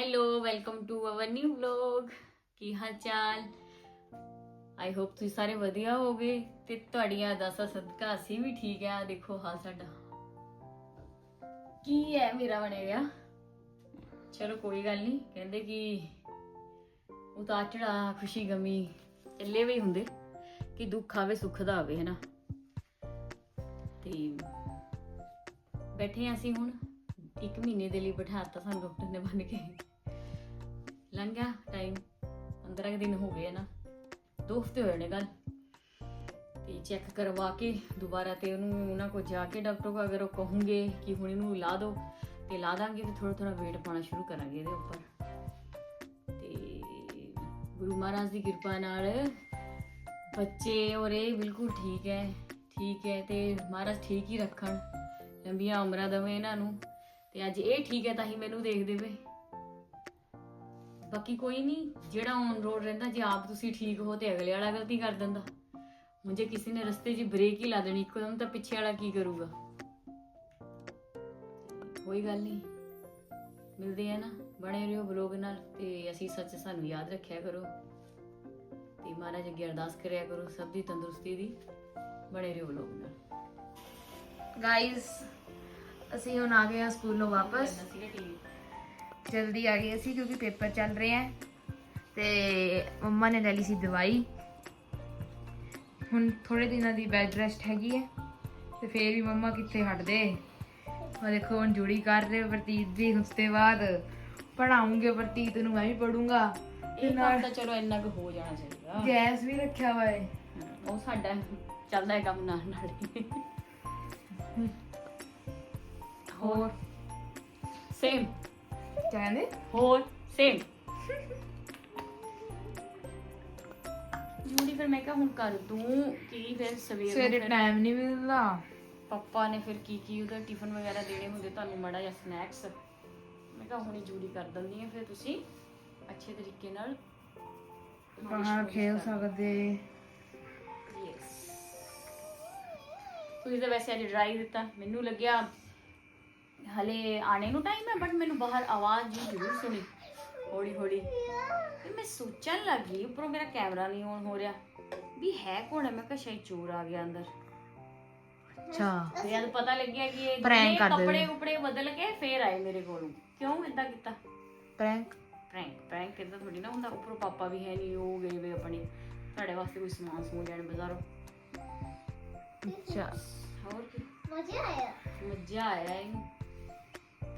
Hello welcome to our new vlog ਕੀ ਹਾਲ ਚਾਲ? I hop ਤੁਸੀਂ ਸਾਰੇ ਵਧੀਆ ਹੋਗੇ ਤੇ ਤੁਹਾਡੀਆਂ ਅਰਦਾਸਾਂ ਸਦਕਾ ਅਸੀਂ ਵੀ ਠੀਕ ਆ। ਦੇਖੋ ਹਾਲ ਸਾਡਾ। ਕੀ ਹੈ ਮੇਰਾ ਬਣੇਗਾ ਚਲੋ ਕੋਈ ਗੱਲ ਨਹੀਂ, ਕਹਿੰਦੇ ਕਿ ਉਤਾਰ ਚੜਾ ਖੁਸ਼ੀ ਗਮੀ ਚੱਲੇ ਵੀ ਹੁੰਦੇ, ਕਿ ਦੁੱਖ ਆਵੇ, ਸੁੱਖ ਦਾ ਆਵੇ, ਹੈਨਾ? ਤੇ ਬੈਠੇ ਹਾਂ ਅਸੀਂ ਹੁਣ। ਇੱਕ ਮਹੀਨੇ ਦੇ ਲਈ ਬਿਠਾਤਾ ਸਾਨੂੰ ਡਾਕਟਰ ਨੇ ਬਣ ਕੇ। ਲੰਘ ਗਿਆ ਟਾਈਮ 15 ਕੁ ਦਿਨ ਹੋ ਗਏ ਆ ਨਾ। ਦੋ ਹਫ਼ਤੇ ਹੋਏ ਨੇ ਗੱਲ। ਤੇ ਚੈੱਕ ਕਰਵਾ ਕੇ ਦੁਬਾਰਾ ਤੇ ਉਹਨੂੰ ਉਹਨਾਂ ਕੋ ਜਾ ਕੇ ਡਾਕਟਰ ਕੋ ਅਗਰ ਉਹ ਕਹੂੰਗੇ ਕਿ ਹੁਣ ਇਹਨੂੰ ਲਾ ਦਿਓ, ਤੇ ਲਾ ਦਾਂਗੇ, ਤੇ ਥੋੜਾ ਥੋੜਾ weight ਪਾਣਾ ਸ਼ੁਰੂ ਕਰਾਂਗੇ ਇਹਦੇ ਉੱਪਰ। ਤੇ ਗੁਰੂ ਮਹਾਰਾਜ ਦੀ ਕਿਰਪਾ ਨਾਲ ਬੱਚੇ ਔਰ ਇਹ ਬਿਲਕੁਲ ਠੀਕ ਹੈ ਠੀਕ ਹੈ ਤੇ ਮਹਾਰਾਜ ਠੀਕ ਹੀ ਰੱਖਣ। ਲੰਬੀਆਂ ਉਮਰਾਂ ਦੇਵੇ ਇਹਨਾਂ ਨੂੰ। ਤੇ ਅੱਜ ਇਹ ਠੀਕ ਹੈ, ਤਾਂ ਹੀ ਮੈਨੂੰ ਦੇਖਦੇ ਵੇ ਬਾਕੀ ਕੋਈ ਨਹੀਂ ਜਿਹੜਾ ਔਨ ਰੋਡ ਰਹਿੰਦਾ ਜੇ ਆਪ ਤੁਸੀਂ ਠੀਕ ਹੋ ਤੇ ਅਗਲੇ ਵਾਲਾ ਗਲਤੀ ਕਰ ਦਿੰਦਾ। ਹੁਣ ਜੇ ਕਿਸੇ ਨੇ ਰਸਤੇ 'ਚ ਬ੍ਰੇਕ ਹੀ ਲਾ ਦੇਣੀ ਇੱਕਦਮ ਤਾਂ ਪਿੱਛੇ ਵਾਲਾ ਕੀ ਕਰੂਗਾ? ਕੋਈ ਗੱਲ ਨਹੀਂ ਮਿਲਦੇ ਆ ਨਾ ਬਣੇ ਰਹੋ ਬਲੌਗ ਨਾਲ ਤੇ ਅਸੀਂ ਸੱਚ ਸਾਨੂੰ ਯਾਦ ਰੱਖਿਆ ਕਰੋ। ਤੇ ਮਹਾਰਾਜ ਅੱਗੇ ਅਰਦਾਸ ਕਰਿਆ ਕਰੋ ਸਭ ਦੀ ਤੰਦਰੁਸਤੀ ਦੀ ਬਣੇ ਰਹੋ ਬਲੌਗ ਨਾਲ। ਗਾਇਸ ਅਸੀਂ ਹੁਣ ਆ ਗਏ ਆ ਸਕੂਲੋਂ ਵਾਪਸ। ਜਲਦੀ ਆ ਗਏ ਅਸੀਂ ਕਿਉਂਕਿ ਪੇਪਰ ਚੱਲ ਰਹੇ ਆ। ਤੇ ਮੰਮਾ ਨੇ ਲੈ ਲਈ ਸੀ ਦਵਾਈ। ਹੁਣ ਥੋੜੇ ਦਿਨਾਂ ਦੀ ਬੈੱਡ ਰੈਸਟ ਹੈਗੀ ਹੈ ਤੇ ਫੇਰ ਵੀ ਮੰਮਾ ਕਿੱਥੇ ਹਟਦੇ? ਉਹ ਦੇਖੋ ਹੁਣ ਜੁੜੀ ਕਰ ਰਹੇ ਵਰਤੀਤ ਦੀ ਉਸ ਤੋਂ ਬਾਅਦ ਪੜਾਉਂਗੇ ਵਰਤੀਤ ਨੂੰ ਮੈਂ ਵੀ ਪੜੂੰਗਾ ਇਹ ਕੰਮ ਤਾਂ ਚਲੋ ਇੰਨਾ ਕੁ ਹੋ ਜਾਣਾ ਚਾਹੀਦਾ। ਗੈਸ ਵੀ ਰੱਖਿਆ ਹੋਇਆ ਹੈ ਉਹ ਸਾਡਾ ਚੱਲਦਾ ਹੈ ਕੰਮ ਨਾਲ ਨਾਲ ਹੀ। ਹੋਰ? ਸੇਮ ਕੀ ਕਹਿੰਦੇ ਹੋਰ ਸੇਮ ਜੂੜੀ ਫਿਰ ਮੈਂ ਕਿਹਾ ਹੁਣ ਕਰ ਦੂੰ ਕੀ ਫਿਰ ਸਵੇਰ ਨੂੰ ਸਵੇਰੇ ਫਿਰ ਟਾਈਮ ਨਹੀਂ ਮਿਲਦਾ। ਪਾਪਾ ਨੇ ਫਿਰ ਕੀ ਕੀ ਉਹਦਾ ਟਿਫਨ ਵਗੈਰਾ ਦੇਣੇ ਹੁੰਦੇ ਤੁਹਾਨੂੰ ਮੜਾ ਜਾਂ ਸਨੈਕਸ ਮੈਂ ਕਿਹਾ ਹੁਣੀ ਜੂੜੀ ਕਰ ਦਿੰਦੀ ਆ ਫਿਰ ਤੁਸੀਂ ਅੱਛੇ ਤਰੀਕੇ ਨਾਲ। ਬਾਹਰ ਖੇਲ ਸਕਦੇ। ਯੈਸ ਤੁਸੀਂ ਤਾਂ ਵੈਸੇ ਅੱਜ ਡਰਾਈ ਦਿੱਤਾ ਮੈਨੂੰ ਲੱਗਿਆ ਹਲੇ ਆਣੇ ਨੂੰ ਟਾਈਮ ਹੈ ਬਟ ਮੈਨੂੰ ਬਾਹਰ ਆਵਾਜ਼ ਜੀ ਜ਼ਰੂਰ ਸੁਣੀ। ਹੌਲੀ ਹੌਲੀ। ਤੇ ਮੈਂ ਸੋਚਣ ਲੱਗੀ ਉੱਪਰੋਂ ਮੇਰਾ ਕੈਮਰਾ ਨਹੀਂ ਔਨ ਹੋ ਰਿਹਾ। ਵੀ ਹੈ ਕੌਣ ਹੈ? ਮੈਂ ਕਿਹਾ ਸ਼ਾਇਦ ਚੋਰ ਆ ਗਿਆ ਅੰਦਰ। ਅੱਛਾ। ਤੇ ਜਦ ਪਤਾ ਲੱਗਿਆ ਕਿ ਇਹ Prank ਇਹ ਕਰਦੇ ਕੱਪੜੇ। ਉਪੜੇ ਬਦਲ ਕੇ ਫੇਰ ਆਏ ਮੇਰੇ ਕੋਲੋਂ। ਕਿਉਂ ਇਦਾਂ ਕੀਤਾ? ਪ੍ਰੈਂਕ ਪ੍ਰੈਂਕ ਪ੍ਰੈਂਕ ਕਿਦਾਂ ਥੋੜੀ ਨਾ ਹੁੰਦਾ। ਉੱਪਰੋਂ ਪਾਪਾ ਵੀ ਹੈ ਨਹੀਂ ਉਹ ਗਏ ਵੇ ਆਪਣੇ। ਤੁਹਾਡੇ ਵਾਸਤੇ ਕੋਈ ਸਮਾਨ ਸਮੂਨ ਲੈਣ ਬਾਜ਼ਾਰੋਂ। ਅੱਛਾ। ਹੋਰ ਕੀ? ਮਜ਼ਾ ਆਇਆ। ਮਜ਼ਾ ਆਇਆ ਇਹਨੂੰ।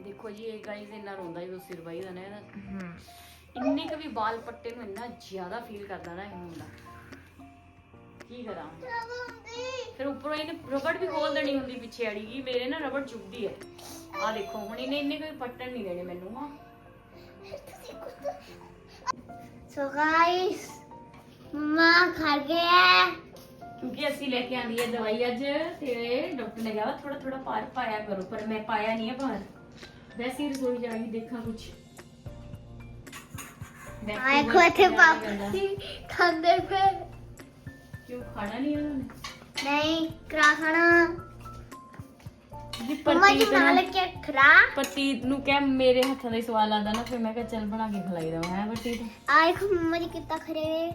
ਦੇਖੋ ਜੀ ਇਹ ਗਾਈਜ਼ ਇੰਨਾ ਰੋਂਦਾ ਜਦੋਂ ਸਿਰ ਵਹੀਦਾ ਨਾ ਇਹਦਾ। ਇੰਨੇ ਕੁ ਵੀ ਬਾਲ ਪੱਟੇ ਨੂੰ ਇੰਨਾ ਜ਼ਿਆਦਾ ਫੀਲ ਕਰਦਾ ਨਾ ਇਹ ਹੁੰਦਾ ਕੀ ਕਰਾਂ? ਫਿਰ ਉੱਪਰੋਂ ਇਹਨੇ ਰਬੜ ਵੀ ਖੋਲ ਦੇਣੀ ਹੁੰਦੀ ਪਿੱਛੇ ਵਾਲੀ ਕੀ ਮੇਰੇ ਨਾ ਰਬੜ ਚੁੱਭਦੀ ਹੈ ਆ ਦੇਖੋ ਹੁਣ ਇਹਨੇ ਇੰਨੇ ਕੋਈ ਪੱਟਣ ਨਹੀਂ ਦੇਣੇ ਮੈਨੂੰ ਹਾਂ। ਸੋ ਗਾਇਸ ਮਮਾ ਖਾ ਗਿਆ। ਕਿਉਂਕਿ ਅਸੀਂ ਲੈ ਕੇ ਆਂਦੀ ਹੈ ਦਵਾਈ ਅੱਜ ਤੇ ਡਾਕਟਰ ਨੇ ਕਿਹਾ ਥੋੜਾ ਥੋੜਾ ਪਾਰ ਪਾਇਆ ਕਰੋ ਪਰ ਮੈਂ ਪਾਇਆ ਨਹੀਂ ਹੈ ਪਾਰ ਵੈਸੇ ਹੀ ਰਸੋਈ ਜਾ ਗਈ ਦੇਖਾਂ ਕੁਝ ਆਏ ਕੋ ਪਾਪੀ ਖਾਂਦੇ ਪਏ। ਕਿਉਂ ਖਾਣਾ ਨਹੀਂ ਉਹਨਾਂ ਨੇ? ਨਹੀਂ ਕਰਾ ਖਾਣਾ। ਜੀ ਮੰਮਾ ਜੀ ਨਾਲ ਕੇ ਖਰਾ ਪਰਤੀਤ ਨੂੰ ਕਹਿ ਮੇਰੇ ਹੱਥਾਂ ਦਾ ਹੀ ਸਵਾਦ ਨਾ ਫਿਰ ਮੈਂ ਕਿਹਾ ਚੱਲ ਬਣਾ ਕੇ ਖਿਲਾਈ ਦਵਾਂ ਹੈ ਪਰਤੀਤ? ਆਏ ਮੰਮਾ ਜੀ ਕਿਤਾ ਖਰੇ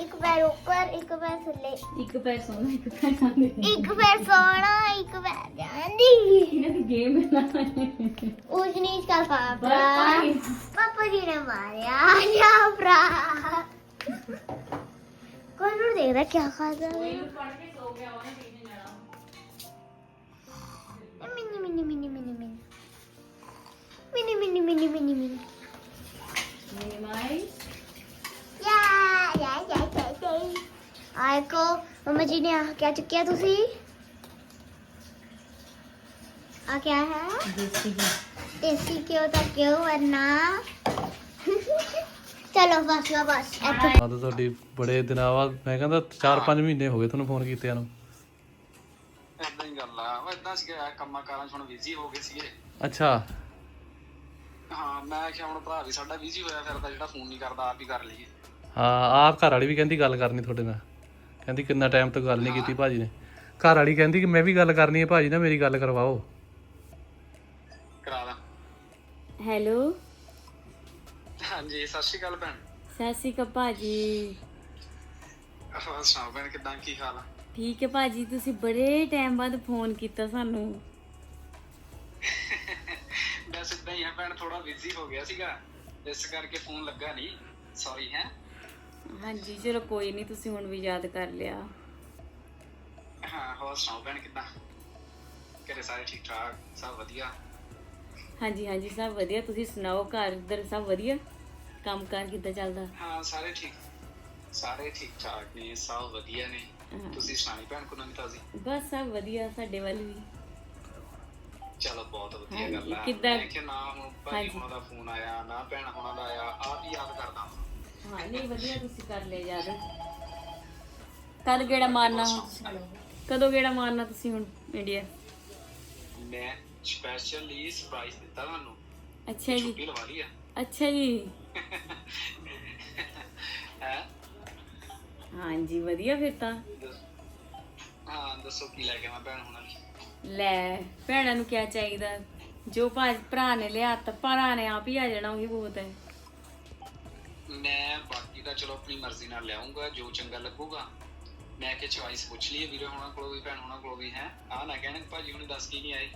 ਇੱਕ ਪੈਰ ਉੱਪਰ ਇੱਕ ਪੈਰ ਥੱਲੇ। ਇੱਕ ਪੈਰ ਸੋਣਾ ਇੱਕ ਪੈਰ ਖਾਂਦੇ ਇੱਕ ਪੈਰ ਸੋਣਾ ਇੱਕ ਪੈਰ ਜਾਂਦੀ ਇਹਨਾਂ ਦੀ ਗੇਮ ਨਾ। ਉਸ ਨੀਚ ਦਾ ਪਾਪਾ। ਪਾਪਾ ਜੀ ਨੇ ਮਾਰਿਆ। ਆ ਭਰਾ। ਕੋਈ ਨੂੰ ਦੇਖਦਾ ਕੀ ਖਾਦਾ ਹੈ ਮਿੰਨੀ ਮਿੰਨੀ ਮਿੰਨੀ ਮਿੰਨੀ ਮਿੰਨੀ। ਮਿੰਨੀ ਮਿੰਨੀ ਮਿੰਨੀ ਮਿੰਨੀ ਮਿੰਨੀ। ਮਿੰਨੀ ਮਾਈ। ਆਏ ਕੋ ਮਮਾ ਜੀ ਨੇ ਆ ਕਿਆ ਚੁੱਕਿਆ ਤੁਸੀਂ? ਆ ਕਿਆ ਹੈ? ਦੇਸੀ ਘਿਓ ਦੇਸੀ ਘਿਓ ਤਾਂ ਕਿਉਂ ਵਰਨਾ ਚਲੋ ਬਸ ਬਸ ਇੱਥੇ ਹਾਂ ਤੁਹਾਡੀ ਬੜੇ ਦਿਨਾਂ ਬਾਅਦ ਮੈਂ ਕਹਿੰਦਾ 4-5 ਮਹੀਨੇ ਹੋ ਗਏ ਤੁਹਾਨੂੰ ਫੋਨ ਕੀਤਿਆਂ ਨੂੰ। ਇਦਾਂ ਹੀ ਗੱਲ ਆ। ਉਹ ਇਦਾਂ ਸੀਗਾ ਕੰਮਾਂ ਕਾਰਾਂ 'ਚ ਹੁਣ ਹੋ ਗਏ ਸੀਗੇ। ਅੱਛਾ। ਹਾਂ ਮੈਂ ਕਿਹਾ ਹੁਣ ਭਰਾ ਵੀ ਸਾਡਾ ਬਿਜ਼ੀ ਹੋਇਆ ਫਿਰਦਾ ਜਿਹੜਾ ਫੋਨ ਨਹੀਂ ਹਾਂ ਆਪ ਘਰ ਵਾਲੀ ਵੀ ਕਹਿੰਦੀ ਗੱਲ ਕਰਨੀ ਤੁਹਾਡੇ ਨਾਲ। ਕਹਿੰਦੀ ਕਿੰਨਾ ਟਾਈਮ ਤੋਂ ਗੱਲ ਨਹੀਂ ਕੀਤੀ ਭਾਜੀ ਨੇ। ਘਰ ਵਾਲੀ ਕਹਿੰਦੀ ਕਿ ਮੈਂ ਵੀ ਗੱਲ ਕਰਨੀ ਹੈ ਭਾਜੀ ਨਾਲ ਮੇਰੀ ਗੱਲ ਕਰਵਾਓ। ਕਰਾ ਦਾਂ ਹੈਲੋ। ਹਾਂਜੀ ਸਤਿ ਸ਼੍ਰੀ ਅਕਾਲ ਭੈਣ। ਸਤਿ ਸ਼੍ਰੀ ਅਕਾਲ ਭਾਜੀ। ਹੋਰ ਸੁਣਾਓ ਭੈਣ ਕਿਦਾਂ ਕੀ ਹਾਲ ਆ? ਠੀਕ ਹੈ ਭਾਜੀ ਤੁਸੀਂ ਬੜੇ ਟਾਈਮ ਬਾਅਦ ਫੋਨ ਕੀਤਾ ਸਾਨੂੰ। ਬਸ ਇਦਾਂ ਹੀ ਆ ਭੈਣ ਥੋੜਾ ਬਿਜ਼ੀ ਹੋ ਗਿਆ ਸੀਗਾ। ਇਸ ਕਰਕੇ ਫੋਨ ਲੱਗਾ ਨਹੀਂ। ਸੌਰੀ ਹੈ। ਹਾਂਜੀ ਚਲੋ ਕੋਈ ਨਹੀਂ ਤੁਸੀਂ ਹੁਣ ਵੀ ਯਾਦ ਕਰ ਲਿਆ। ਹਾਂ ਹੋਰ ਸੁਣਾਓ ਭੈਣ ਕਿਦਾਂ? ਘਰੇ ਸਾਰੇ ਠੀਕ ਠਾਕ? ਸਭ ਵਧੀਆ? ਹਾਂਜੀ ਹਾਂਜੀ ਸਭ ਵਧੀਆ। ਤੁਸੀਂ ਸੁਣਾਓ ਘਰ ਉੱਧਰ ਸਭ ਵਧੀਆ? ਕੰਮ ਕਾਰ ਕਿੱਦਾਂ ਚੱਲਦਾ? ਹਾਂ ਸਾਰੇ ਠੀਕ। ਸਾਰੇ ਠੀਕ ਠਾਕ ਨੇ ਸਭ ਵਧੀਆ ਨੇ। ਹਾਂ। ਤੁਸੀਂ ਸੁਣਾਈ ਭੈਣ ਕੋ ਨਵੀਂ ਤਾਜ਼ੀ? ਬਸ ਸਭ ਵਧੀਆ ਸਾਡੇ ਵੱਲ ਵੀ। ਚਲੋ ਬਹੁਤ ਵਧੀਆ ਹਾਂਜੀ, ਗੱਲ ਆ। ਕਿੱਦਾਂ- ਮੈਂ ਕਿ ਨਾ ਹੁਣ ਭਾਜੀ ਹਾਂਜੀ। ਹੁਣਾਂ ਦਾ ਫੋਨ ਆਇਆ ਨਾ ਭੈਣ ਹੁਣਾਂ ਦਾ ਆਇਆ ਆਪ ਹੀ ਯਾਦ ਕਰਦਾ। ਹਾਂ ਨਹੀਂ ਵਧੀਆ ਤੁਸੀਂ ਕਰ ਲਿਆ ਯਾਦ। ਕਦ ਗੇੜਾ ਮਾਰਨਾ ਹੁਣ? ਤੁਸੀਂ ਕਦੋਂ ਗੇੜਾ ਮਾਰਨਾ ਤੁਸੀਂ ਹੁਣ ਇੰਡੀਆ ਮੈਂ ਸਪੈਸ਼ਲੀ ਸਰਪ੍ਰਾਈਜ਼ ਦਿੱਤਾ ਤੁਹਾਨੂੰ। ਅੱਛਾ ਜੀ। ਛੁੱਟੀ ਲਵਾ ਲਈ ਆ। ਅੱਛਾ ਜੀ। ਹੈ? ਹਾਂਜੀ ਵਧੀਆ ਫਿਰ ਤਾਂ। ਹਾਂ ਦੱਸੋ ਕੀ ਲੈ ਕੇ ਆਵਾਂ ਭੈਣ ਹੁਣਾਂ ਲਈ। ਲੈ ਭੈਣਾਂ ਨੂੰ ਕਿਆ ਚਾਹੀਦਾ? ਜੋ ਭਾ ਭਰਾ ਨੇ ਲਿਆ ਤਾਂ ਭਰਾ ਨੇ ਆਪ ਹੀ ਆ ਜਾਣਾ ਉਹੀ ਬਹੁਤ ਹੈ। ਮੈਂ ਬਾਕੀ ਦਾ ਚਲੋ ਆਪਣੀ ਮਰਜ਼ੀ ਨਾਲ ਲਿਆਉਂਗਾ ਜੋ ਚੰਗਾ ਲੱਗੂਗਾ। ਮੈਂ ਕਿ ਚੁਆਇਸ ਪੁੱਛ ਲਈ ਵੀਰੇ ਹੁਣਾਂ ਕੋਲੋਂ ਵੀ ਭੈਣ ਹੁਣਾਂ ਕੋਲੋਂ ਵੀ ਹੈ। ਆ ਨਾ ਕਹਿਣ ਭਾਜੀ ਹੁਣੇ ਦੱਸ ਕੇ ਨਹੀਂ ਆਏ।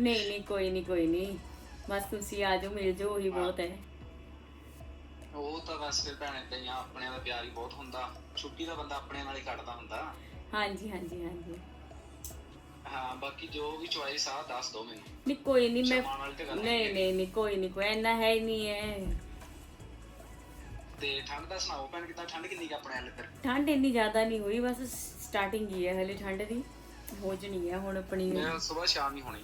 ਨਹੀਂ ਨਹੀਂ ਕੋਈ ਨਹੀਂ ਕੋਈ ਨਹੀਂ। ਬਸ ਤੁਸੀਂ ਆ ਜਾਓ ਮਿਲ ਜਾਓ ਉਹੀ ਬਹੁਤ ਹੈ। ਉਹ ਤਾਂ ਬਸ ਫਿਰ ਭੈਣ ਏਦਾਂ ਹੀ ਆ ਆਪਣਿਆਂ ਦਾ ਪਿਆਰ ਹੀ ਬਹੁਤ ਹੁੰਦਾ। ਛੁੱਟੀ ਦਾ ਬੰਦਾ ਆਪਣਿਆਂ ਨਾਲ ਹੀ ਕੱਢਦਾ ਹੁੰਦਾ। ਹਾਂਜੀ ਹਾਂਜੀ ਹਾਂਜੀ। ਹਾਂ ਬਾਕੀ ਜੋ ਵੀ ਚੁਆਇਸ ਆ ਦੱਸ ਦਿਓ ਮੈਨੂੰ। ਨਹੀਂ ਕੋਈ ਨਹੀਂ ਮੈਂ ਸਮਾਨ ਵਾਲੀ ਤਾਂ ਗੱਲ ਨਹੀਂ ਨਹੀਂ ਨਹੀਂ ਕੋਈ ਨਹੀਂ ਕੋਈ ਇੰਨਾ ਹੈ ਹੀ ਨਹੀਂ ਹੈ। ਤੇ ਠੰਡ ਦਾ ਸੁਣਾਓ ਭੈਣ ਕਿਦਾਂ ਠੰਡ ਕਿੰਨੀ ਕੁ ਆਪਣੇ ਇੱਧਰ ਠੰਡ ਇੰਨੀ ਜ਼ਿਆਦਾ ਨਹੀਂ ਹੋਈ ਬਸ ਸਟਾਰਟਿੰਗ ਹੀ ਹੈ ਹਲੇ ਠੰਡ ਦੀ ਹੋ ਜਣੀ ਹੈ ਹੁਣ ਆਪਣੀ। ਮੈਂ ਸਵੇਰ ਸ਼ਾਮ ਹੀ ਹੋਣੀ।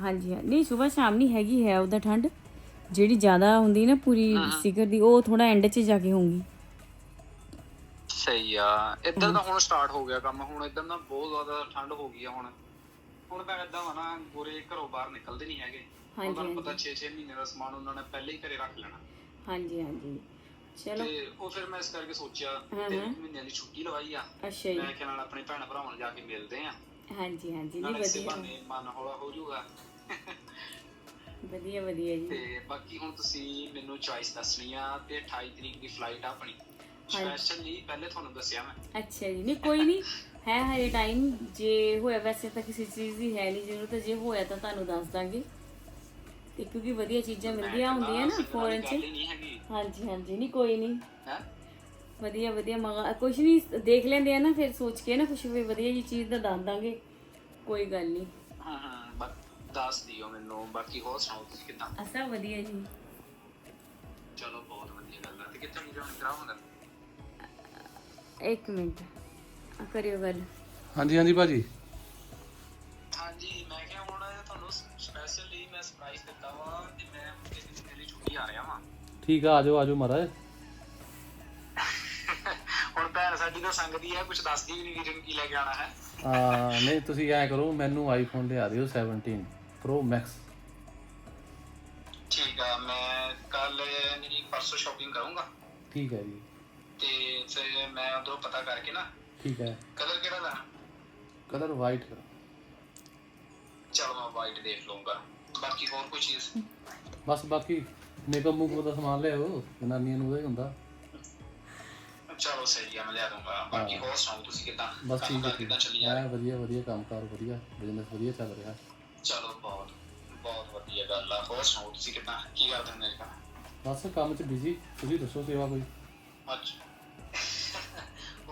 ਹਾਂਜੀ ਹਾਂ ਨਹੀਂ ਸਵੇਰ ਸ਼ਾਮ ਨਹੀਂ ਹੈਗੀ ਹੈ ਉਹਦਾ ਠੰਡ। ਜਿਹੜੀ ਜ਼ਿਆਦਾ ਹੁੰਦੀ ਨਾ ਪੂਰੀ ਸਿਕਰ ਦੀ ਉਹ ਥੋੜਾ ਐਂਡ 'ਚ ਜਾ ਕੇ ਹੋਊਗੀ। ਸਹੀ ਆ ਇੱਧਰ ਤਾਂ ਹੁਣ ਸਟਾਰਟ ਹੋ ਗਿਆ ਕੰਮ ਹੁਣ ਇੱਧਰ ਨਾ ਬਹੁਤ ਜ਼ਿਆਦਾ ਠੰਡ ਹੋ ਗਈ ਆ ਹੁਣ। ਹੁਣ ਤਾਂ ਏਦਾਂ ਵਾ ਨਾ ਗੋਰੇ ਘਰੋਂ ਬਾਹਰ ਨਿਕਲਦੇ ਨਹੀਂ ਹੈਗੇ। ਹਾਂਜੀ, ਪਤਾ 6-6 ਮਹੀਨੇ ਦਾ ਸਮਾਨ ਉਹਨਾਂ ਨੇ ਪਹਿਲੇ ਹੀ ਘਰੇ ਰੱਖ ਲੈਣਾ। ਹਾਂਜੀ ਹਾਂਜੀ। ਚਲੋ। ਤੇ ਉਹ ਫਿਰ ਮੈਂ ਇਸ ਕਰਕੇ ਸੋਚਿਆ ਹਾਂ, ਤਿੰਨ ਹਾਂ। ਕੁ ਮਹੀਨਿਆਂ ਦੀ ਛੁੱਟੀ ਲਵਾਈ ਆ। ਅੱਛਾ ਜੀ। ਮੈਂ ਕਿਹਾ ਨਾਲ ਆਪਣੇ ਭੈਣ ਭਰਾਵਾਂ ਨੂੰ ਜਾ ਕੇ ਮਿਲਦੇ ਆ। ਹਾਂਜੀ ਹਾਂਜੀ ਨਹੀਂ ਨਾਲ ਇਸੇ ਵਧੀਆ। ਬਹਾਨੇ ਮਨ ਹੌਲਾ ਹੋ ਜਾਊਗਾ। ਵਧੀਆ ਵਧੀਆ ਜੀ। ਤੇ ਬਾਕੀ ਹੁਣ ਤੁਸੀਂ ਮੈਨੂੰ ਚੁਆਇਸ ਦੱਸਣੀ ਆ ਤੇ 28 ਤਰੀਕ ਦੀ ਫਲਾਈਟ ਆ ਆਪਣੀ। ਸਪੈਸ਼ਲੀ ਪਹਿਲੇ ਤੁਹਾਨੂੰ ਦੱਸਿਆ ਮੈਂ। ਅੱਛਾ ਜੀ ਨਹੀਂ ਕੋਈ ਨਹੀਂ। ਹੈ ਹਜੇ ਟਾਈਮ ਜੇ ਹੋਇਆ ਵੈਸੇ ਤਾਂ ਕਿਸੇ ਚੀਜ਼ ਦੀ ਹੈ ਨਹੀਂ ਜ਼ਰੂਰਤ ਜੇ ਹੋਇਆ ਤਾਂ ਤੁਹਾਨੂੰ ਦੱਸ ਦਾਂਗੇ। ਤੇ ਕਿਉਂਕਿ ਵਧੀਆ ਚੀਜ਼ਾਂ ਮਿਲਦੀਆਂ ਹੁੰਦੀਆਂ ਨਾ ਫੋਰਨ 'ਚ। ਹਾਂਜੀ ਹਾਂਜੀ। ਨਹੀਂ ਕੋਈ ਨਹੀਂ। ਹੈ? ਵਧੀਆ ਵਧੀਆ। ਮਗਾ ਕੁਛ ਨਹੀਂ ਦੇਖ ਲੈਂਦੇ ਆ ਨਾ ਫਿਰ ਸੋਚ ਕੇ ਨਾ ਕੁਛ ਵੀ ਵਧੀਆ ਜੀ ਚੀਜ਼ ਦਾ ਦੱਸ ਦਾਂਗੇ। ਕੋਈ ਗੱਲ ਨਹੀਂ। ਹਾਂ ਹਾਂ। ਬਸ ਦੱਸ ਦਿਓ ਮੈਨੂੰ। ਬਾਕੀ ਹੋਰ ਸੁਣਾਓ ਤੁਸੀਂ ਕਿਦਾਂ? ਅਸਾ ਵਧੀਆ ਜੀ। ਚਲੋ ਬਹੁਤ ਵਧੀਆ ਗੱਲ ਆ। ਤੇ ਕਿੱਥੇ ਜਾਣਾ? ਕਰਾਉਂਗਾ ਇੱਕ ਮਿੰਟ। ਆ ਕਰਿਓ ਗੱਲ। ਹਾਂਜੀ ਹਾਂਜੀ ਭਾਜੀ। ਹਾਂਜੀ ਮੈਂ ਕਿਹਾ ਹੁਣ ਤੁਹਾਨੂੰ ਸਪੈਸ਼ਲੀ ਮੈਂ ਸਰਪ੍ਰਾਈਜ਼ ਦਿੱਤਾ ਵਾ ਤੇ ਮੈਂ ਹੁਣ ਕਿਸੇ ਦਿਨ ਲਈ ਛੁੱਟੀ ਆ ਰਿਹਾ ਵਾਂ। ਠੀਕ ਆ ਆਜੋ ਆਜੋ ਮਹਾਰਾਜ। ਹੁਣ ਭੈਣ ਸਾਡੀ ਤਾਂ ਸੰਗਦੀ ਆ ਕੁਝ ਦੱਸਦੀ ਵੀ ਨਹੀਂ ਵੀਰੇ ਨੂੰ ਕੀ ਲੈ ਕੇ ਆਣਾ ਹੈ। ਆ ਨਹੀਂ ਤੁਸੀਂ ਐ ਕਰੋ ਮੈਨੂੰ ਆਈਫੋਨ ਲਿਆ ਦਿਓ 17 Pro Max ਠੀਕ ਆ ਮੈਂ ਕੱਲ ਨਹੀਂ ਪਰਸੋਂ ਸ਼ਾਪਿੰਗ ਕਰੂੰਗਾ। ਠੀਕ ਹੈ ਜੀ। ਤੇ ਫਿਰ ਮੈਂ ਉਧਰੋਂ ਪਤਾ ਕਰਕੇ ਨਾ ਠੀਕ ਹੈ। ਕਲਰ ਕਿਹੜਾ ਲੈਣਾ? ਕਲਰ ਵਾਈਟ ਚਲ ਮੈਂ ਵਾਈਟ ਦੇਖ ਲਊਂਗਾ। ਬਾਕੀ ਹੋਰ ਕੋਈ ਚੀਜ਼? ਬਸ ਬਾਕੀ ਮੇਕਅਪ ਮੂਕਅਪ ਦਾ ਸਮਾਨ ਲਿਆਓ ਜਨਾਨੀਆਂ ਨੂੰ ਉਹਦਾ ਹੀ ਹੁੰਦਾ। ਚਲੋ ਸਹੀ ਆ ਮੈਂ ਲਿਆ ਦੂੰਗਾ ਬਾਕੀ ਹੋਰ ਸੁਣਾਓ ਤੁਸੀਂ ਕਿਦਾਂ? ਬਸ ਠੀਕ ਹੈ ਕਿਦਾਂ ਚੱਲੀ ਹੈ ਜਾ ਐ ਵਧੀਆ ਵਧੀਆ ਕੰਮਕਾਰ ਵਧੀਆ ਬਿਜ਼ਨਸ ਵਧੀਆ ਚੱਲ ਰਿਹਾ। ਚਲੋ ਬਹੁਤ ਬਹੁਤ ਵਧੀਆ ਗੱਲ ਆ। ਹੋਰ ਸੁਣਾਓ ਤੁਸੀਂ ਕਿਦਾਂ? ਕੀ ਕਰਦੇ ਹੁੰਦੇ ਅੱਜ ਬਸ ਕੰਮ 'ਚ ਬਿਜ਼ੀ ਤੁਸੀਂ ਦੱਸੋ ਸੇਵਾ ਕੋਈ? ਅੱਜ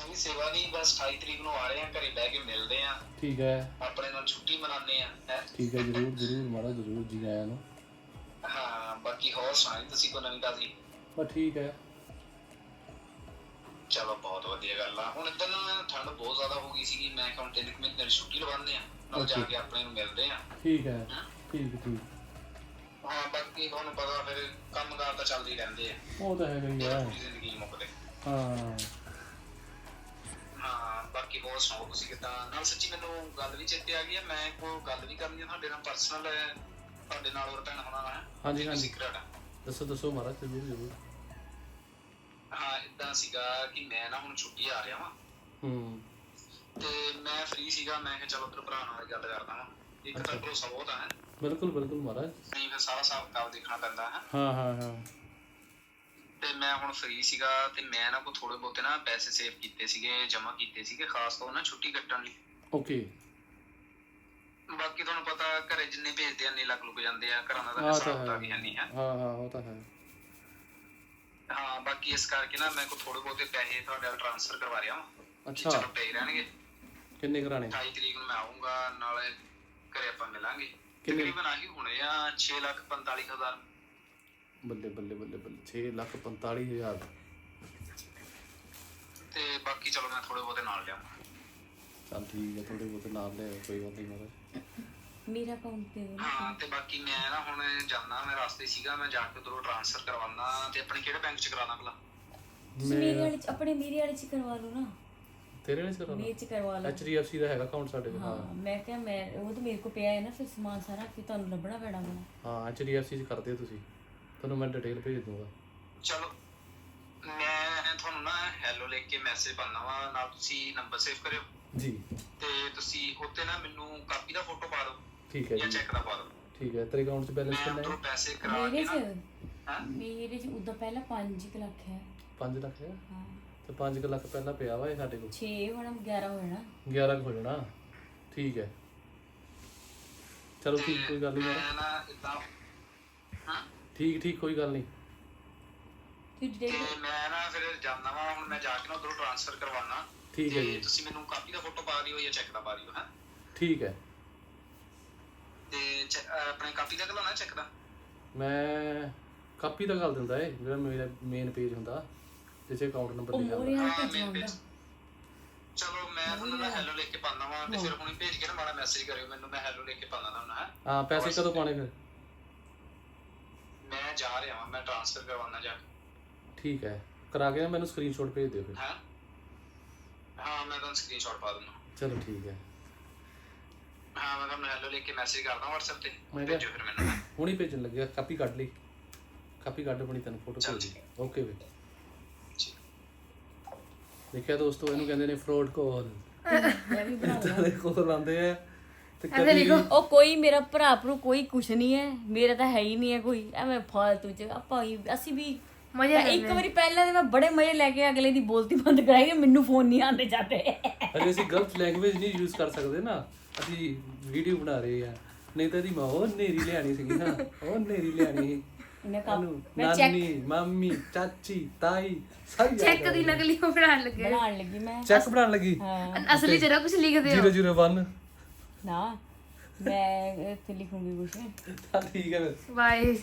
ਕੋਈ ਸੇਵਾ ਨਹੀਂ ਬਸ 28 ਤਰੀਕ ਨੂੰ ਆ ਰਹੇ ਆ ਘਰੇ ਬਹਿ ਕੇ ਮਿਲਦੇ ਆ ਠੀਕ ਹੈ। ਆਪਣੇ ਨਾਲ ਛੁੱਟੀ ਮਨਾਉਂਦੇ ਆ ਹੈਂ। ਠੀਕ ਹੈ ਜਰੂਰ ਜਰੂਰ ਮਹਾਰਾਜ ਜਰੂਰ ਜੀ ਆਇਆਂ ਨੂੰ। ਹਾਂ ਬਾਕੀ ਹੋਰ ਸੁਣਾਈ ਤੁਸੀਂ ਕੋਈ ਨਵੀਂ ਤਾਜ਼ੀ ਬਸ ਠੀਕ ਹੈ। ਚਲੋ ਬਹੁਤ ਵਧੀਆ ਗੱਲ ਆ। ਹੁਣ ਇੱਧਰ ਨਾ ਠੰਡ ਬਹੁਤ ਜ਼ਿਆਦਾ ਹੋ ਗਈ ਸੀਗੀ ਮੈਂ ਕਿਹਾ ਹੁਣ ਤਿੰਨ ਕੁ ਮਹੀਨੇ ਦੀ ਛੁੱਟੀ ਲਵਾਉਂਦੇ ਆ ਨਾਲ ਜਾ. ਕੇ ਆਪਣੇ ਨੂੰ ਮਿਲਦੇ ਆ ਠੀਕ ਹੈ ਠੀਕ ਠੀਕ। ਹਾਂ ਬਾਕੀ ਤੁਹਾਨੂੰ ਪਤਾ ਫਿਰ ਕੰਮਕਾਰ ਤਾਂ ਚੱਲਦੇ ਹੀ ਰਹਿੰਦੇ ਆ। ਉਹ ਤਾਂ ਹੈਗਾ ਹੀ ਆ। ਪੂਰੀ ਜ਼ਿੰਦਗੀ ਨੀ ਮੁੱਕਦੇ। ਹਾਂ। ਬਾਕੀ ਹੋਰ ਸੁਣਾਓ ਤੁਸੀਂ ਕਿਦਾਂ ਨਾਲ ਸੱਚੀ ਮੈਨੂੰ ਗੱਲ ਵੀ ਚੇਤੇ ਆ ਗਈ ਹੈ ਮੈਂ ਕੋਈ ਗੱਲ ਵੀ ਕਰਨੀ ਹੈ ਤੁਹਾਡੇ ਨਾਲ ਪਰਸਨਲ ਤੁਹਾਡੇ ਨਾਲ ਹੋਰ ਭੈਣ ਹੋਣਾ ਹੈ ਹਾਂਜੀ, ਹਾਂਜੀ। ਸੀਕ੍ਰੇਟ ਦੱਸੋ ਦੱਸੋ ਮਹਾਰਾਜ ਜ਼ਰੂਰ ਜ਼ਰੂਰ। ਹਾਂ ਇਦਾਂ ਸੀਗਾ ਕਿ ਮੈਂ ਨਾ ਹੁਣ ਛੁੱਟੀ ਆ ਰਿਹਾ ਵਾਂ। ਹੂੰ। ਤੇ ਮੈਂ ਫ੍ਰੀ ਸੀਗਾ ਮੈਂ ਕਿਹਾ ਚਲੋ ਤੇਰੇ ਭਰਾ ਨਾਲ ਗੱਲ ਕਰਦਾ ਵਾਂ। ਇੱਕ ਤਾਂ ਭਰੋਸਾ ਬਹੁਤ ਹੈ। ਬਿਲਕੁਲ ਬਿਲਕੁਲ ਮਹਾਰਾਜ। ਨਹੀਂ ਫਿਰ ਸਾਰਾ ਹਿਸਾਬ ਕਿਤਾਬ ਦੇਖਣਾ ਪੈਂਦਾ ਹੈ। ਹਾਂ ਹਾਂ ਹਾਂ। ਤੇ ਮੈਂ ਹੁਣ ਫ੍ਰੀ ਸੀਗਾ ਤੇ ਮੈਂ ਨਾ ਕੋ ਥੋੜੇ ਬਹੁਤੇ ਨਾ ਪੈਸੇ ਸੇਵ ਕੀਤੇ ਸੀਗੇ ਜਮ੍ਹਾਂ ਕੀਤੇ ਸੀਗੇ ਖਾਸ ਤੌਰ ਨਾਲ ਛੁੱਟੀ ਕੱਟਣ ਲਈ। ਓਕੇ ਬਾਕੀ ਤੁਹਾਨੂੰ ਪਤਾ ਘਰੇ ਜਿੰਨੇ ਭੇਜਦੇ ਆ ਨੇ ਲੱਗ ਲੁਕ ਜਾਂਦੇ ਆ ਘਰਾਂ ਦਾ ਤਾਂ ਹਾਂ ਤਾਂ ਹਿਸਾਬ ਹੈ ਤਾਂ ਵੀ ਹੈ ਨਹੀਂ ਹੈ ਹਾਂ ਹਾਂ ਉਹ ਤਾਂ ਹੈ। ਹਾਂ ਬਾਕੀ ਇਸ ਕਰਕੇ ਨਾ ਮੈਂ ਕੋ ਥੋੜੇ ਬਹੁਤੇ ਪੈਸੇ ਤੁਹਾਡੇ ਨਾਲ ਟ੍ਰਾਂਸਫਰ ਕਰਵਾ ਰਿਹਾ ਹਾਂ ਅੱਛਾ। ਚਲੋ ਪਏ ਰਹਿਣਗੇ। ਕਿੰਨੇ ਕਰਾਣੇ 28 ਤਰੀਕ ਨੂੰ ਮੈਂ ਆਉਂਗਾ ਨਾਲੇ ਘਰੇ ਆਪਾਂ ਮਿਲਾਂਗੇ। ਕਿੰਨੇ? ਤਕਰੀਬਨ ਆਹੀ ਹੋਣੇ ਆ 6 ਲੱਖ 45 ਹਜ਼ਾਰ। ਬੱਲੇ ਬੱਲੇ ਬੱਲੇ ਬੱਲੇ 6 ਲੱਖ 45 ਹਜ਼ਾਰ। ਤੇ ਬਾਕੀ ਚਲੋ ਮੈਂ ਥੋੜੇ ਬਹੁਤੇ ਨਾਲ ਲਿਆਵਾਂ। ਚੱਲ ਠੀਕ ਹੈ ਥੋੜੇ ਬਹੁਤੇ ਨਾਲ ਲੈ ਕੋਈ ਗੱਲ ਨਹੀਂ ਮਹਾਰਾਜ ਮੇਰਾ ਅਕਾਊਂਟ ਨਾ ਹਾਂ ਤੇ ਬਾਕੀ ਮੈਂ ਨਾ ਹੁਣ ਜਾਣਾ ਮੈਂ ਰਸਤੇ ਸੀਗਾ ਮੈਂ ਜਾ ਕੇ ਉਧਰੋਂ ਟ੍ਰਾਂਸਫਰ ਕਰਵਾਉਣਾ ਤੇ ਆਪਣੇ ਕਿਹੜੇ ਬੈਂਕ ਚ ਕਰਾਉਣਾ ਭਲਾ? ਮੇਰੇ ਵਾਲੇ ਚ ਆਪਣੇ ਮੇਰੇ ਵਾਲੇ ਚ ਕਰਵਾ ਲਓ ਨਾ। ਤੇਰੇ ਨਾਲ ਕਰਾਉਣਾ? ਮੇਰੇ ਚ ਕਰਵਾ ਲਓ। HDFC ਦਾ ਹੈਗਾ ਅਕਾਊਂਟ ਸਾਡੇ ਕੋਲ ਹਾਂ। ਮੈਂ ਕਿਹਾ ਮੈਂ ਉਹ ਤਾਂ ਮੇਰੇ ਕੋ ਪਿਆ ਹੈ ਨਾ ਫਿਰ ਸਮਾਨ ਸਾਰਾ ਕਿ ਤੁਹਾਨੂੰ ਲੱਭਣਾ ਪੈਣਾ ਹਾਂ HDFC ਚ ਕਰਦੇ ਹੋ ਤੁਸੀਂ। ਤੁਹਾਨੂੰ ਮੈਂ ਡਿਟੇਲ ਭੇਜ ਦੂੰਗਾ। ਚਲੋ ਮੈਂ ਤੁਹਾਨੂੰ ਨਾ ਹੈਲੋ ਲਿਖ ਕੇ ਮੈਸੇਜ ਪਾਣਾ ਵਾ ਨਾਲ ਤੁਸੀਂ ਨੰਬਰ ਸੇਵ ਕਰਿਓ। ਜੀ। ਤੇ ਤੁਸੀਂ ਉੱਤੇ ਨਾ ਮੈਨੂੰ ਕਾਪੀ ਦਾ ਫੋਟੋ ਪਾ ਦਿਓ ਠੀਕ ਹੈ ਜਾਂ ਜੀ। ਚੈੱਕ ਦਾ ਪਾ ਦਿਓ। ਠੀਕ ਹੈ ਤੇਰੇ ਅਕਾਊਂਟ 'ਚ ਬੈਲੈਂਸ ਮੈਂ ਕਿੰਨਾ ਉਧਰੋਂ ਹੈ? ਪੈਸੇ ਕਰਾ ਮੇਰੇ ਕੇ ਚ? ਨਾ ਹਾਂ? ਮੇਰੇ ਚ ਉਦੋਂ ਪਹਿਲਾਂ 5 ਲੱਖ ਹੈ। 5 ਲੱਖ ਹੈ? ਹਾਂ। ਤੇ 5 ਲੱਖ ਪਹਿਲਾਂ ਪਿਆ ਵਾ ਇਹ ਸਾਡੇ ਕੋਲ? 6 ਹੁਣ 11 ਹੋ ਜਾਣਾ 11 ਕੁ ਹੋ ਜਾਣਾ। ਠੀਕ ਹੈ। ਚਲੋ ਠੀਕ ਕੋਈ ਗੱਲ ਨਹੀਂ ਮੈਂ ਨਾ ਇਦਾਂ ਹਾਂ? ਠੀਕ ਠੀਕ ਕੋਈ ਗੱਲ ਨਹੀਂ। ਤੇ ਡਿਟੇਲ ਮੈਂ ਨਾ ਫਿਰ ਜਾਣਾ ਵਾ ਹੁਣ ਮੈਂ ਜਾ ਕੇ ਨਾ ਉਧਰੋਂ ਟ੍ਰਾਂਸਫਰ ਕਰਵਾਉਣਾ। ਠੀਕ ਹੈ ਤੇ ਜੀ। ਤੁਸੀਂ ਮੈਨੂੰ ਕਾਪੀ ਦਾ ਫੋਟੋ ਪਾ ਦਿਓ ਜਾਂ ਚੈੱਕ ਦਾ ਪਾ ਦਿਓ ਹਾਂ? ਠੀਕ ਹੈ। ਤੇ ਚੈ- ਅਹ ਆਪਣੇ ਕਾਪੀ ਦਾ ਕਲਾਉਣਾ ਚੈੱਕ ਦਾ? ਮੈਂ ਕਾਪੀ ਦਾ ਗੱਲ ਦਿੰਦਾ ਏ ਜਿਹੜਾ ਮੇਰਾ ਮੇਨ ਪੇਜ ਹੁੰਦਾ। ਜਿੱਥੇ ਅਕਾਊਂਟ ਨੰਬਰ ਉਹ ਲਿਖਿਆ ਹੁੰਦਾ। ਭੇਜਣਾ ਹੁੰਦਾ ਚਲੋ ਮੈਂ ਤੁਹਾਨੂੰ ਨਾ ਹੈਲੋ ਲਿਖ ਕੇ ਪਾਉਂਦਾ ਵਾਂ ਤੇ ਫਿਰ ਹੁਣੀ ਭੇਜ ਕੇ ਨਾ ਮਾੜਾ ਮੈਸੇਜ ਕਰਿਓ ਮੈਨੂੰ ਮੈਂ ਹੈਲੋ ਲਿਖ ਕੇ ਪਾਉਂਦਾ ਤੁਹਾਨੂੰ ਹੈ? ਹਾਂ ਪੈਸੇ ਕਦੋਂ ਪਾਣੇ ਫਿਰ? ਮੈਂ ਜਾ ਰਿਹਾ ਹਾਂ ਮੈਂ ਟ੍ਰਾਂਸਫਰ ਕਰਵਾਉਣਾ ਜਾ ਕੇ। ਠੀਕ ਹੈ ਕਰਾ ਕੇ ਨਾ ਮੈਨੂੰ ਸਕਰੀਨਸ਼ਾਟ ਭੇਜ ਦਿਓ ਫਿਰ। ਹੈ? ਹਾਂ ਮੈਂ ਤੁਹਾਨੂੰ ਸਕਰੀਨਸ਼ਾਟ ਪਾ ਦਿੰਦਾ। ਚਲੋ ਠੀਕ ਹੈ। ਹਾਂ ਮੈਂ ਤੁਹਾਨੂੰ ਹੈਲੋ ਲਿਖ ਕੇ ਮੈਸੇਜ ਕਰਦਾ WhatsApp ਤੇ ਮੈਂ ਕਿਹਾ- ਭੇਜੋ ਫਿਰ ਮੈਨੂੰ। ਹੈਂ। ਹੁਣੀ ਭੇਜਣ ਲੱਗਿਆ ਕਾਪੀ ਕੱਢ ਲਈ। ਕਾਪੀ ਕੱਢ ਬਣੀ ਤੈਨੂੰ ਫੋਟੋ ਚੱਲ ਭੇਜ ਓਕੇ ਵੀ ਠੀਕ। ਦੇਖਿਆ ਦੋਸਤੋ ਇਹਨੂੰ ਕਹਿੰਦੇ ਨੇ ਫਰੋਡ ਕਾਲ ਮੈਂ ਵੀ ਬਣਾ ਦੇ ਕਾਲ ਆਉਂਦੇ ਆ। ਤੇ ਐਸੇ ਕਦੀ ਲਿਖੋ ਉਹ ਕੋਈ ਮੇਰਾ ਭਰਾ ਭਰੂ ਕੋਈ ਕੁਛ ਨਹੀਂ ਹੈ ਮੇਰਾ ਤਾਂ ਹੈ ਹੀ ਨਹੀਂ ਹੈ ਕੋਈ। ਐਵੇਂ ਫਾਲਤੂ ਚ ਆਪਾਂ ਹੀ ਅਸੀਂ ਵੀ ਮਜ਼ਾ ਇੱਕ ਵਾਰੀ ਪਹਿਲਾਂ ਤੇ ਮੈਂ ਬੜੇ ਮਜ਼ੇ ਲੈ ਕੇ ਅਗਲੇ ਦੀ ਬੋਲਤੀ ਬੰਦ ਕਰਾਈ ਮੈਨੂੰ ਫੋਨ ਨਹੀਂ ਆਉਂਦੇ ਜਾਂਦੇ। ਅਰੇ ਅਸੀਂ ਗਲਤ ਲੈਂਗੁਏਜ ਨਹੀਂ ਯੂਜ਼ ਕਰ ਸਕਦੇ ਨਾ। ਅਸੀਂ ਵੀਡੀਓ ਬਣਾ ਰਹੇ ਆ ਨਹੀਂ ਤਾਂ ਦੀ ਮਾਂ ਉਹ ਨੇਰੀ ਲਿਆਣੀ ਸੀਗੀ ਨਾ। ਉਹ ਨੇਰੀ ਲਿਆਣੀ ਮੈਂ ਕੰਮ ਉਹਨੂੰ ਮੈਂ ਚੈੱਕ ਨਾਨੀ ਮੰਮੀ ਚਾਚੀ ਤਾਈ ਸਾਰੀ ਚੈੱਕ ਦੀ ਨਕਲੀ ਉਹ ਬਣਾਉਣ ਲੱਗੇ। ਬਣਾਉਣ ਲੱਗੀ ਮੈਂ। ਚੈੱਕ ਬਣਾਉਣ ਲੱਗੀ? ਹਾਂ। ਅਸਲੀ ਜਰਾ ਕੁਝ ਲਿਖਦੇ ਹੋ। 001 ਨਾ ਮੈਂ ਇੱਥੇ ਲਿਖੂੰਗੀ ਕੁਛ। ਤਾਂ ਠੀਕ ਹੈ ਫਿਰ। ਬਾਏ